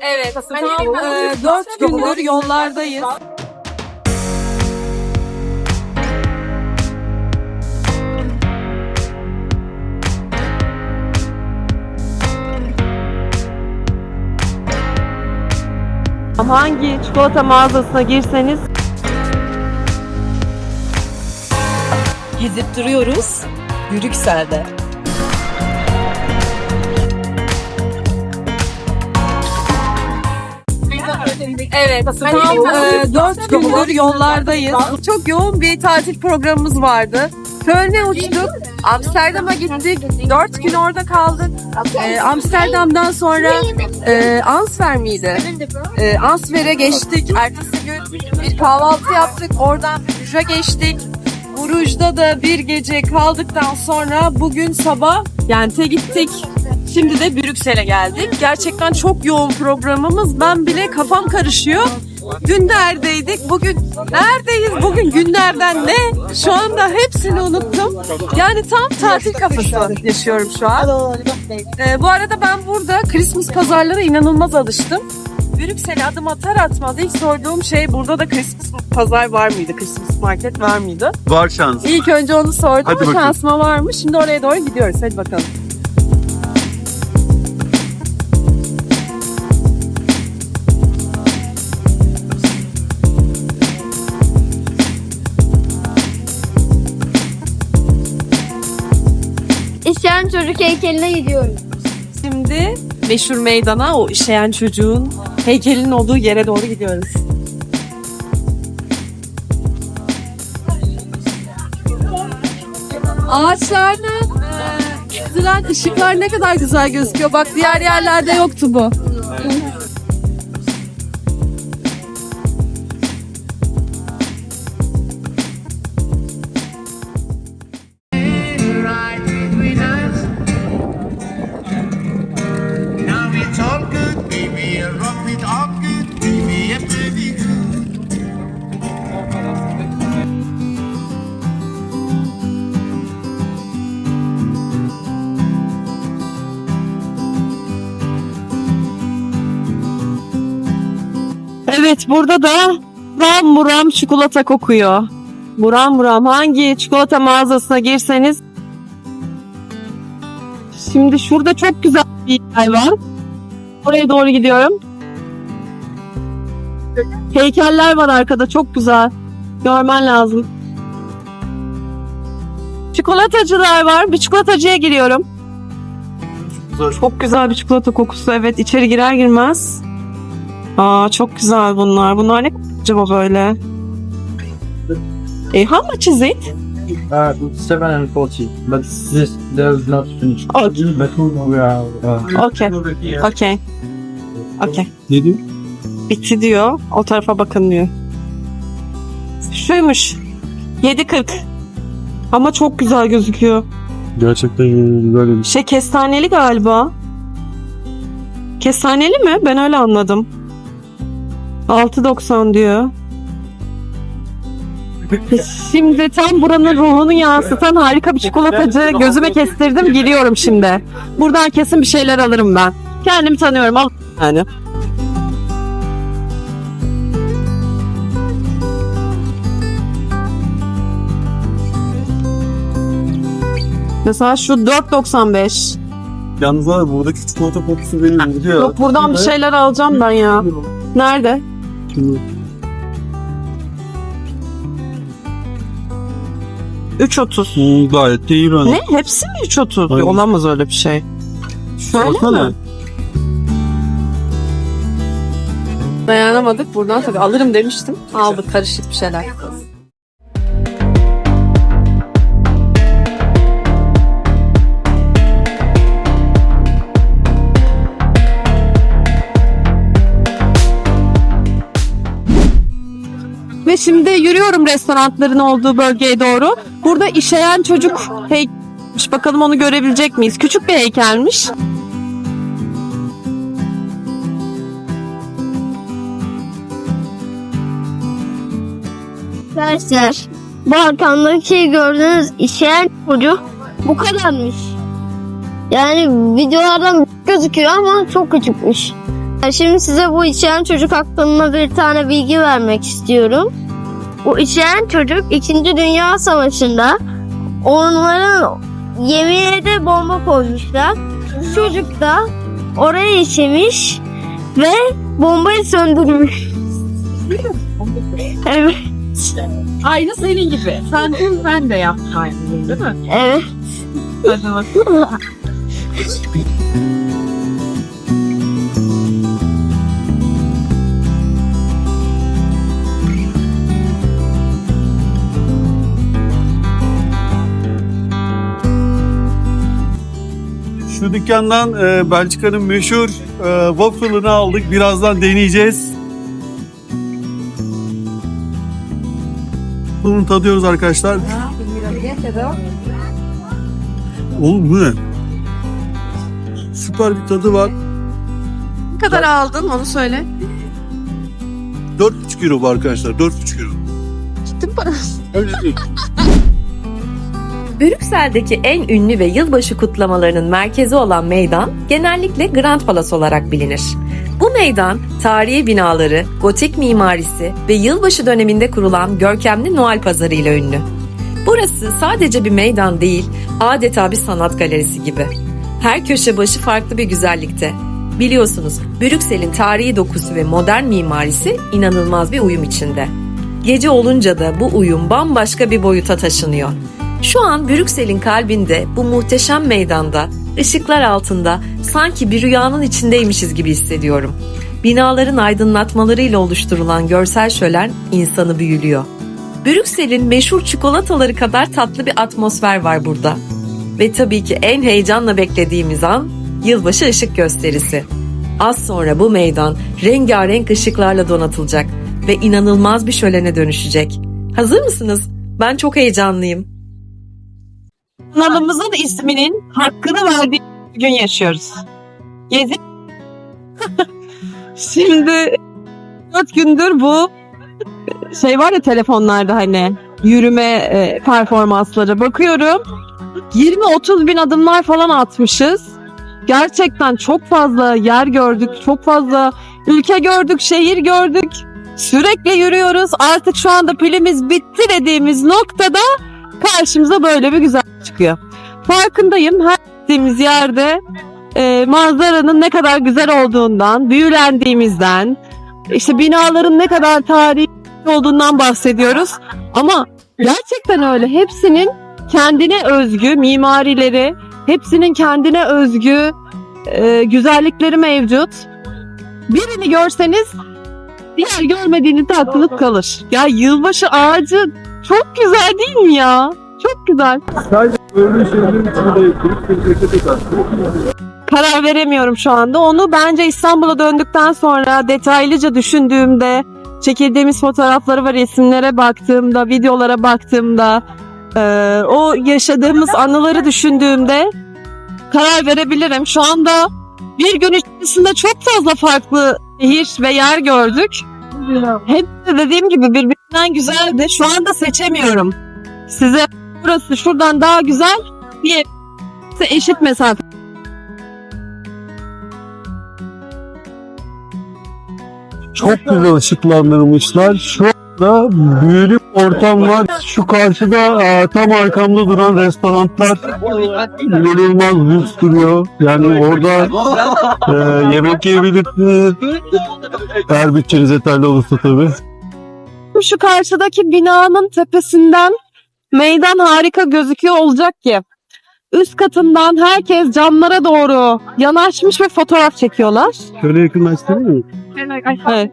Evet. Hani, Tam e, dört gündür yollardayız. Hangi çikolata mağazasına girseniz Gezip duruyoruz Brüksel'de. Evet. Tam e, dört gündür yollardayız. Çok yoğun bir tatil programımız vardı. Köln'e uçtuk. Amsterdam'a gittik. Dört gün orada kaldık. E, Amsterdam'dan sonra e, Ansver miydi? E, Ansver'e geçtik. Ertesi gün bir kahvaltı yaptık. Oradan Brugge'a geçtik. Brugge'da da bir gece kaldıktan sonra bugün sabah Gent'e gittik. Şimdi de Brüksel'e geldik. Gerçekten çok yoğun programımız. Ben bile kafam karışıyor. Dün neredeydik? Bugün neredeyiz? Bugün günlerden ne? Şu anda hepsini unuttum. Yani tam tatil kafası yaşıyorum şu an. Ee, bu arada ben burada Christmas pazarlara inanılmaz alıştım. Brüksel'e adım atar atmaz ilk sorduğum şey burada da Christmas pazar var mıydı? Christmas market var mıydı? Var şans. İlk önce onu sordum. Hadi bakalım. şansıma var mı? Şimdi oraya doğru gidiyoruz. Hadi bakalım. Çocuk heykeline gidiyoruz. Şimdi meşhur meydana o işeyen çocuğun heykelinin olduğu yere doğru gidiyoruz. Ağaçlarda çizilen ışıklar ne kadar güzel gözüküyor. Bak diğer yerlerde yoktu bu. Evet burada da buram buram çikolata kokuyor. Buram buram hangi çikolata mağazasına girseniz Şimdi şurada çok güzel bir yer var. Oraya doğru gidiyorum. Heykeller var arkada çok güzel. Görmen lazım. Çikolatacılar var. Bir çikolatacıya giriyorum. Çok güzel bir çikolata kokusu. Evet içeri girer girmez. Aa çok güzel bunlar. Bunlar ne acaba böyle? E, how much is it? Uh, it's 740, but this does not finish. Okay. But we are. Uh, Okay. Okay. Okay. Ne diyor? Bitti diyor. O tarafa bakın diyor. Şuymuş. 7.40. Ama çok güzel gözüküyor. Gerçekten bir Şey kestaneli galiba. Kestaneli mi? Ben öyle anladım. 6.90 diyor. Şimdi tam buranın ruhunu yansıtan harika bir çikolatacı gözüme kestirdim giriyorum şimdi. Buradan kesin bir şeyler alırım ben. Kendimi tanıyorum al yani. Mesela şu 4.95. Yalnız ya, buradaki çikolata kokusu beni ya. Yok buradan bir şeyler alacağım ben ya. Nerede? Üç otuz. Hmm, gayet de iyi bence. Ne? Hepsi mi 3.30? Hayır. Olamaz öyle bir şey. Şöyle Baksana. mi? Dayanamadık buradan tabii alırım demiştim. Aldık karışık bir şeyler. Ve şimdi yürüyorum restoranların olduğu bölgeye doğru. Burada işeyen çocuk heykelmiş. Bakalım onu görebilecek miyiz? Küçük bir heykelmiş. Arkadaşlar bu arkamdaki gördüğünüz işeyen çocuk bu kadarmış. Yani videolardan gözüküyor ama çok küçükmüş. Şimdi size bu içeyen çocuk hakkında bir tane bilgi vermek istiyorum. Bu içeyen çocuk 2. Dünya Savaşı'nda onların yemeğine de bomba koymuşlar. Çocuk da oraya işemiş ve bombayı söndürmüş. evet, Aynı senin gibi. Sen ben de yaptım aynı değil mi? evet. Hadi bakalım. Şu dükkandan e, Belçika'nın meşhur e, waffle'ını aldık. Birazdan deneyeceğiz. Bunu tadıyoruz arkadaşlar. Oğlum bu ne? Süper bir tadı var. Ne kadar aldın onu söyle. 4,5 euro bu arkadaşlar. 4,5 euro. Gittin parası. Öyle değil. Brüksel'deki en ünlü ve yılbaşı kutlamalarının merkezi olan meydan genellikle Grand Palace olarak bilinir. Bu meydan tarihi binaları, gotik mimarisi ve yılbaşı döneminde kurulan görkemli Noel pazarı ile ünlü. Burası sadece bir meydan değil, adeta bir sanat galerisi gibi. Her köşe başı farklı bir güzellikte. Biliyorsunuz Brüksel'in tarihi dokusu ve modern mimarisi inanılmaz bir uyum içinde. Gece olunca da bu uyum bambaşka bir boyuta taşınıyor. Şu an Brüksel'in kalbinde bu muhteşem meydanda, ışıklar altında sanki bir rüyanın içindeymişiz gibi hissediyorum. Binaların aydınlatmalarıyla oluşturulan görsel şölen insanı büyülüyor. Brüksel'in meşhur çikolataları kadar tatlı bir atmosfer var burada. Ve tabii ki en heyecanla beklediğimiz an yılbaşı ışık gösterisi. Az sonra bu meydan rengarenk ışıklarla donatılacak ve inanılmaz bir şölene dönüşecek. Hazır mısınız? Ben çok heyecanlıyım. Kanalımızın isminin hakkını verdiği gün yaşıyoruz. Gezi. Şimdi dört gündür bu şey var ya telefonlarda hani yürüme e, performansları bakıyorum. 20-30 bin adımlar falan atmışız. Gerçekten çok fazla yer gördük, çok fazla ülke gördük, şehir gördük. Sürekli yürüyoruz. Artık şu anda pilimiz bitti dediğimiz noktada karşımıza böyle bir güzel çıkıyor. Farkındayım. Her gittiğimiz yerde e, manzaranın ne kadar güzel olduğundan, büyülendiğimizden, işte binaların ne kadar tarihi olduğundan bahsediyoruz. Ama gerçekten öyle. Hepsinin kendine özgü mimarileri, hepsinin kendine özgü e, güzellikleri mevcut. Birini görseniz diğer görmediğinizde aklınız kalır. Ya yılbaşı ağacı çok güzel değil mi ya? Çok güzel. Sadece böyle şeylerin içinde kırık bir tek Karar veremiyorum şu anda. Onu bence İstanbul'a döndükten sonra detaylıca düşündüğümde, çekildiğimiz fotoğraflara ve resimlere baktığımda, videolara baktığımda, eee, o yaşadığımız anıları düşündüğümde karar verebilirim. Şu anda bir gün içerisinde çok fazla farklı şehir ve yer gördük. Hep de dediğim gibi birbirinden güzeldi. Şu anda seçemiyorum. Size burası şuradan daha güzel diye eşit mesafe. Çok güzel ışıklandırmışlar. Şu anda büyülü ortam var. Şu karşıda e, tam arkamda duran restoranlar inanılmaz lüks duruyor. Yani orada e, yemek yiyebilirsiniz. Eğer bütçeniz yeterli olursa tabii. şu karşıdaki binanın tepesinden meydan harika gözüküyor olacak ki. Üst katından herkes camlara doğru yanaşmış ve fotoğraf çekiyorlar. Şöyle yakınlaştırayım mı? Evet.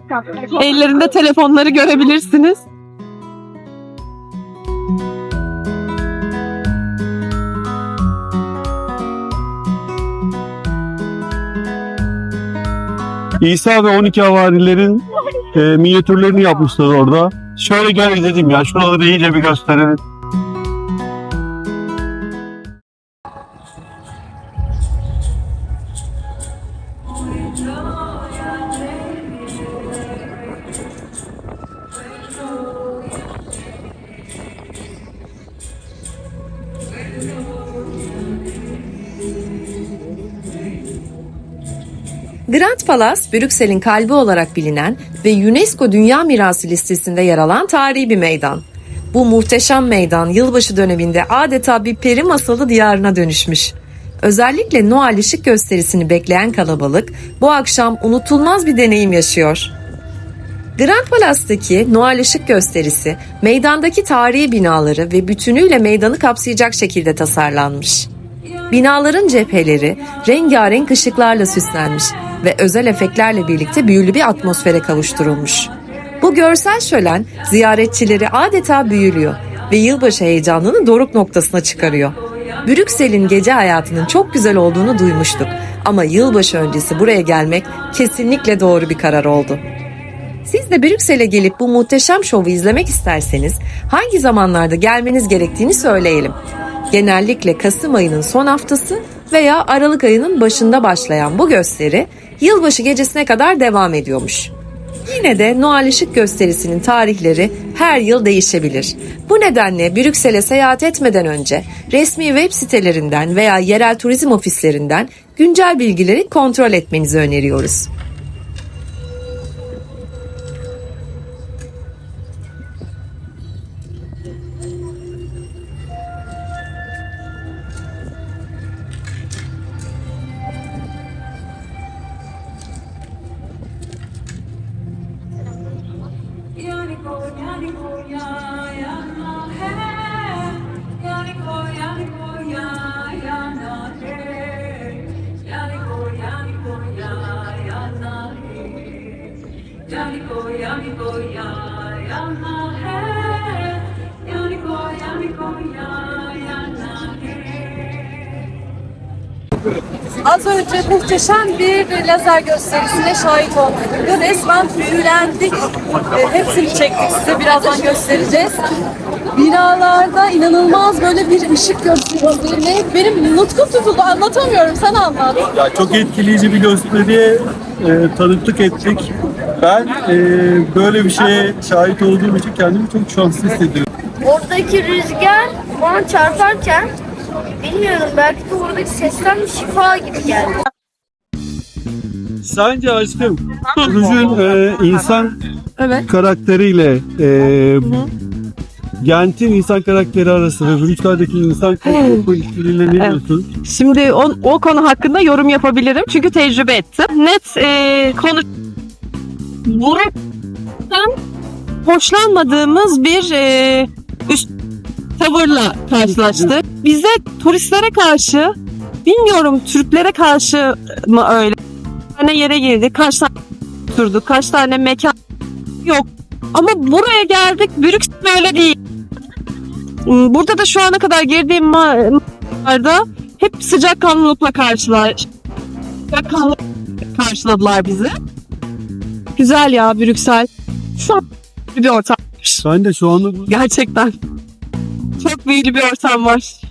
Ellerinde telefonları görebilirsiniz. İsa ve 12 havarilerin e, minyatürlerini yapmışlar orada. Şöyle gel dedim ya şuraları iyice bir gösterelim. Grand Palace, Brüksel'in kalbi olarak bilinen ve UNESCO Dünya Mirası listesinde yer alan tarihi bir meydan. Bu muhteşem meydan yılbaşı döneminde adeta bir peri masalı diyarına dönüşmüş. Özellikle Noel ışık gösterisini bekleyen kalabalık bu akşam unutulmaz bir deneyim yaşıyor. Grand Palace'daki Noel ışık gösterisi meydandaki tarihi binaları ve bütünüyle meydanı kapsayacak şekilde tasarlanmış. Binaların cepheleri rengarenk ışıklarla süslenmiş ve özel efektlerle birlikte büyülü bir atmosfere kavuşturulmuş. Bu görsel şölen ziyaretçileri adeta büyülüyor ve yılbaşı heyecanını doruk noktasına çıkarıyor. Brüksel'in gece hayatının çok güzel olduğunu duymuştuk ama yılbaşı öncesi buraya gelmek kesinlikle doğru bir karar oldu. Siz de Brüksel'e gelip bu muhteşem şovu izlemek isterseniz hangi zamanlarda gelmeniz gerektiğini söyleyelim. Genellikle Kasım ayının son haftası veya Aralık ayının başında başlayan bu gösteri yılbaşı gecesine kadar devam ediyormuş. Yine de Noel Işık gösterisinin tarihleri her yıl değişebilir. Bu nedenle Brüksel'e seyahat etmeden önce resmi web sitelerinden veya yerel turizm ofislerinden güncel bilgileri kontrol etmenizi öneriyoruz. Az önce muhteşem bir lazer gösterisine şahit olduk. Resmen büyülendik. E, hepsini çektik size birazdan göstereceğiz. Binalarda inanılmaz böyle bir ışık gösterisi. Benim nutkum tutuldu anlatamıyorum sen anlat. Ya çok etkileyici bir gösteriye e, tanıklık ettik. Ben e, böyle bir şeye şahit olduğum için kendimi çok şanslı hissediyorum. Oradaki rüzgar bana çarparken bilmiyorum belki de oradaki sesten bir şifa gibi geldi. Sence aşkım Ruj'un e, insan Evet. karakteriyle e, Gent'in insan karakteri arası ve Brüksel'deki insan karakteri ilişkileriyle ne diyorsun? Şimdi o, o konu hakkında yorum yapabilirim çünkü tecrübe ettim. Net e, konu buradan hoşlanmadığımız bir e, üst tavırla karşılaştık. Bize turistlere karşı bilmiyorum Türklere karşı mı öyle tane yere girdik, kaç tane oturduk, kaç tane mekan yok. Ama buraya geldik, Brüksel öyle değil. Burada da şu ana kadar girdiğim mağaralarda hep sıcakkanlılıkla karşılar. Sıcakkanlı karşıladılar bizi. Güzel ya Brüksel. Şu an bir ortam. Ben de şu anda Gerçekten. Çok büyülü bir ortam var.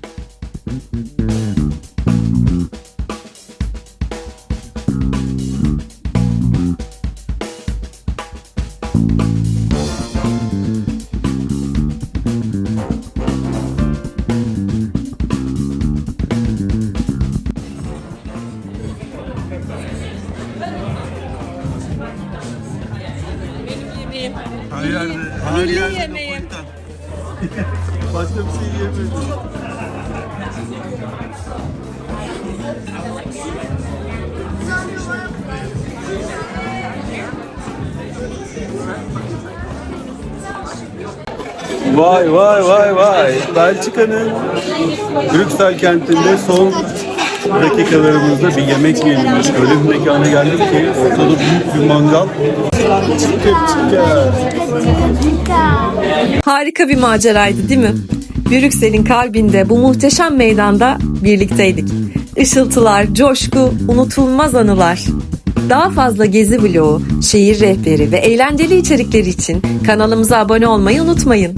Vay vay vay vay. Belçika'nın Brüksel kentinde son dakikalarımızda bir yemek yiyelim. Öyle bir mekana geldik ki ortada büyük bir mangal. Harika bir maceraydı değil mi? Brüksel'in kalbinde bu muhteşem meydanda birlikteydik. Işıltılar, coşku, unutulmaz anılar. Daha fazla gezi vlogu, şehir rehberi ve eğlenceli içerikler için kanalımıza abone olmayı unutmayın.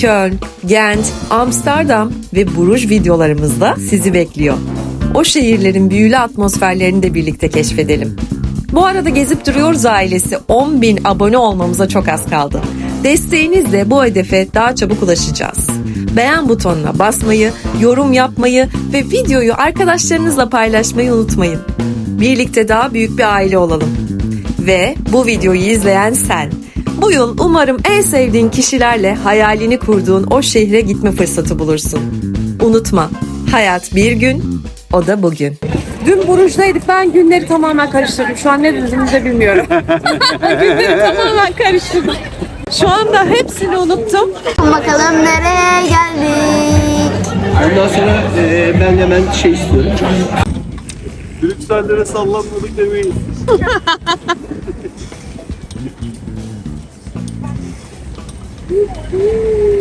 Köln, Gent, Amsterdam ve Bruges videolarımızda sizi bekliyor. O şehirlerin büyülü atmosferlerini de birlikte keşfedelim. Bu arada Gezip Duruyoruz ailesi 10 bin abone olmamıza çok az kaldı. Desteğinizle bu hedefe daha çabuk ulaşacağız. beğen butonuna basmayı, yorum yapmayı ve videoyu arkadaşlarınızla paylaşmayı unutmayın. Birlikte daha büyük bir aile olalım. Ve bu videoyu izleyen sen. Bu yıl umarım en sevdiğin kişilerle hayalini kurduğun o şehre gitme fırsatı bulursun. Unutma, hayat bir gün, o da bugün. Dün Buruj'daydık. Ben günleri tamamen karıştırdım. Şu an ne dediğimi de bilmiyorum. günleri tamamen karıştırdım. Şu anda hepsini unuttum. Bakalım nereye geldik? Ondan sonra e, ben hemen şey istiyorum. Brüksel'lere sallanmadık demeyin.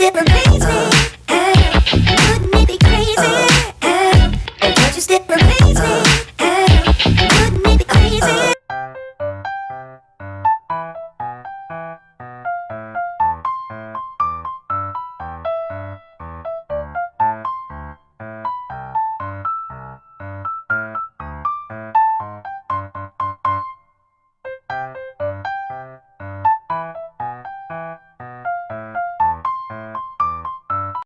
it remains me.